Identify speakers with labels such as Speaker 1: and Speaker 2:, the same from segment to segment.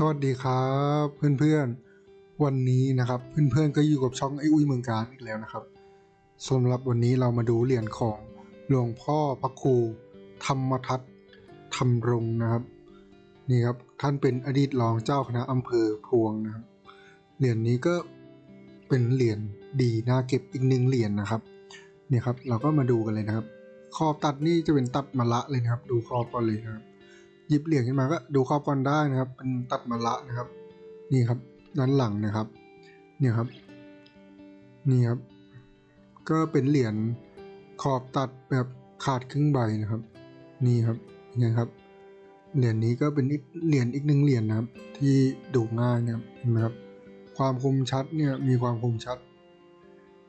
Speaker 1: สวัสดีครับเพื่อนๆ วันนี้นะครับเพื่อนๆก็อยู่กับช่องไอ้อุ้ยเมืองการอีกแล้วนะครับสำหรับวันนี้เรามาดูเหรียญของหลวงพ่อพระครูธรรมทัตธรรมรงนะครับนี่ครับท่านเป็นอดีตรองเจ้าคณะอำเภอพวงนะครับเหรียญนี้ก็เป็นเหรียญดีน่าเก็บอีกหนึ่งเหรียญนะครับเนี่ยครับเราก็มาดูกันเลยนะครับ ขอบตัดนี่จะเป็นตัดมะละเลยนะครับ ดูขอบก่อนเลยนะครับ หยิบเหรียญขึ้นมาก็ดูขอบก่อนได้นะครับ เป็นตัดมะละนะครับ นี่ครับ ด้านหลังนะครับเนี่ยครับ นี่ครับ ก็เป็นเหรียญขอบตัดแบบขาดครึ่งใบนะครับ นี่ครับยังไงครับ เหรียญนี้ก็เป็นอีกเหรียญอีกหนึ่งเหรียญนะครับ ที่ดูง่ายนะครับเห็นไหมครับ ความคมชัดเนี่ยมีความคมชัด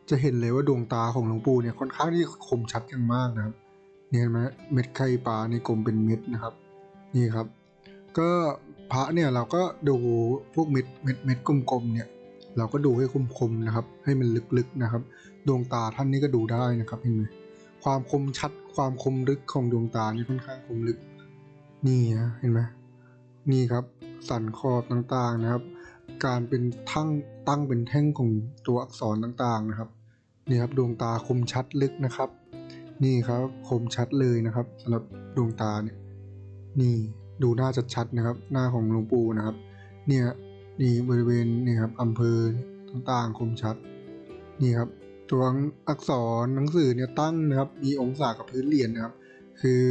Speaker 1: จะเห็นเลยว่าดวงตาของหลวงปู่เนี่ยค่อนข้างที่คมชัดอย่างมากนะครับเนี่ยเห็นไหมเม็ดไข่ปลาในกลมเป็นเม็ดนะครับ นี่ครับ ก็พระเนี่ยเราก็ดูพวกเม็ดเม็ดเม็ดกลมๆเนี่ย เราก็ดูให้คมๆนะครับ ให้มันลึกๆนะครับ ดวงตาท่านนี้ก็ดูได้นะครับเห็นไหมความคมชัดความคมลึกของดวงตานี่ค่อนข้างคมลึก นี่นะเห็นไหมนี่ครับ สันขอบต่างๆนะครับ การเป็นทั้งตั้งเป็นแท่งของตัวอักษรต่างๆนะครับนี่ครับดวงตาคมชัดลึกนะครับ นี่ครับคมชัดเลยนะครับสำหรับดวงตาเนี่ย นี่ดูหน้าชัดๆนะครับ หน้าของหลวงปู่นะครับ เนี่ยนี่บริเวณนี่ครับอำเภอต่างๆคมชัด นี่ครับตัวอักษรหนังสือเนี่ยตั้งนะครับ มีองศากับพื้นเหรียญนะครับ คือ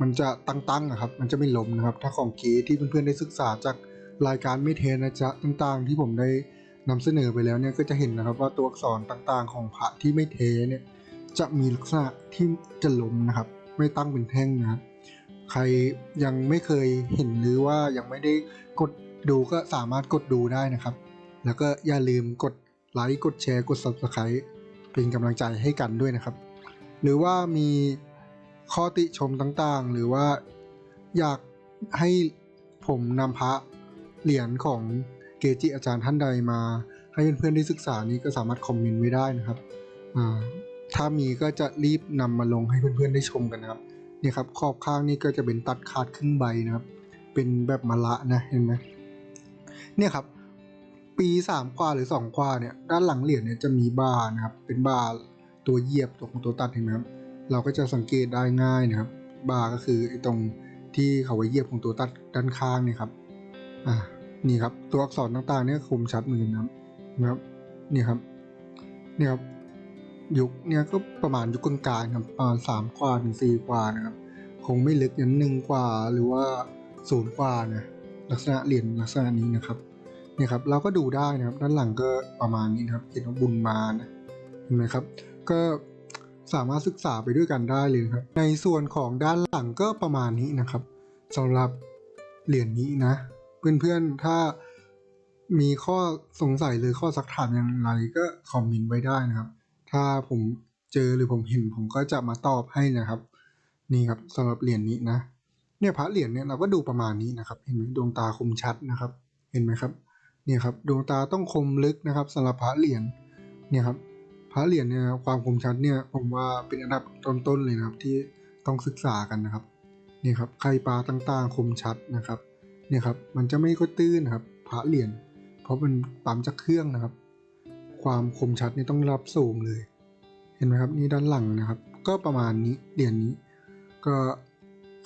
Speaker 1: มันจะตั้งๆนะครับ มันจะไม่ล้มนะครับ ถ้าของเก๋ที่เพื่อนๆได้ศึกษาจากรายการไม่เทนะจ๊ะต่างๆ ที่ผมได้นำเสนอไปแล้วเนี่ยก็จะเห็นนะครับว่าตัวอักษรต่างๆ ของพระที่ไม่เทเนี่ยจะมีลักษณะที่จะล้มนะครับ ไม่ตั้งเป็นแท่งนะครับ ใครยังไม่เคยเห็นหรือว่ายังไม่ได้กดดูก็สามารถกดดูได้นะครับ แล้วก็อย่าลืมกดไลค์กดแชร์กด subscribe เป็นกำลังใจให้กันด้วยนะครับ หรือว่ามีข้อติชมต่างๆ หรือว่าอยากให้ผมนำพระเหรียญของเกจิอาจารย์ท่านใดมา ให้เพื่อนๆได้ศึกษานี้ก็สามารถคอมเมนต์ไว้ได้นะครับ ถ้ามีก็จะรีบนำมาลงให้เพื่อนๆได้ชมกันนะครับ เนี่ยครับขอบข้างนี่ก็จะเป็นตัดขาดครึ่งใบนะครับ เป็นแบบมะละนะเห็นไหมเนี่ยครับ ปีสามกว่าหรือสองกว่าเนี่ยด้านหลังเหรียญเนี่ยจะมีบาร์นะครับ เป็นบาร์ตัวเหยียบตัวของตัวตัดเห็นไหมครับเราก็จะสังเกตได้ง่ายนะครับ บาร์ก็คือไอ้ตรงที่เขาไว้เหยียบของตัวตัดด้านข้างเนี่ยครับอ่านี่ครับตัวอักษรต่างๆเนี่ยคมชัดเหมือนกันนะครับนะครับนี่ครับนี่ ยุคเนี่ยก็ประมาณยุคกลางๆครับประมาณสามกว่าถึงสี่กว่านะครับคงไม่ลึกอยันหนึ่งกว่าหรือว่าศูนย์กว่านะลักษณะเหรียญลักษณะนี้นะครับเนี่ยครับเราก็ดูได้นะครับ ด้านหลังก็ประมาณนี้นะครับเขียนว่าบุญมานะเห็นไหมครับ ก็สามารถศึกษาไปด้วยกันได้เลยครับ ในส่วนของด้านหลังก็ประมาณนี้นะครับสำหรับเหรียญนี้นะ เพื่อนๆถ้ามีข้อสงสัยหรือข้อสักถามอย่างไรก็คอมเมนต์ไว้ได้นะครับ ถ้าผมเจอหรือผมเห็นผมก็จะมาตอบให้นะครับ นี่ครับสำหรับเหรียญนี้นะ เนี่ยพระเหรียญเนี่ยเราก็ดูประมาณนี้นะครับ เห็นไหมดวงตาคมชัดนะครับ เห็นไหมครับ เนี่ยครับดวงตาต้องคมลึกนะครับสำหรับพระเหรียญ เนี่ยครับพระเหรียญเนี่ยความคมชัดเนี่ยผมว่าเป็นอันดับต้นๆเลยนะครับที่ต้องศึกษากันนะครับเนี่ยครับไข่ปลาต่างๆ คมชัดนะครับ เนี่ยครับมันจะไม่ก็ตื้นนะครับพระเหรียญเพราะมันปั๊มจากเครื่องนะครับ ความคมชัดนี่ต้องรับสูงเลย เห็นไหมครับนี่ด้านหลังนะครับ ก็ประมาณนี้เหรียญนี้ ก็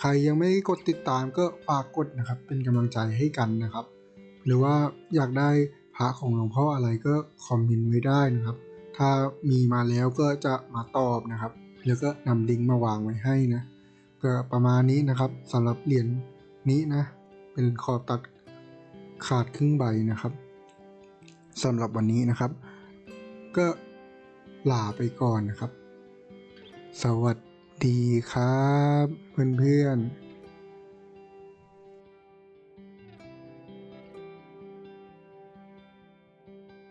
Speaker 1: ใครยังไม่กดติดตามก็ฝากกดนะครับ เป็นกำลังใจให้กันนะครับ หรือว่าอยากได้พระของหลวงพ่ออะไรก็คอมเมนต์ไว้ได้นะครับ ถ้ามีมาแล้วก็จะมาตอบนะครับ แล้วก็นำลิงก์มาวางไว้ให้นะก็ประมาณนี้นะครับสำหรับเหรียญนี้นะ เป็นขอตัดขาดครึ่งใบนะครับสำหรับวันนี้นะครับ ก็ลาไปก่อนนะครับ สวัสดีครับ เพื่อนๆ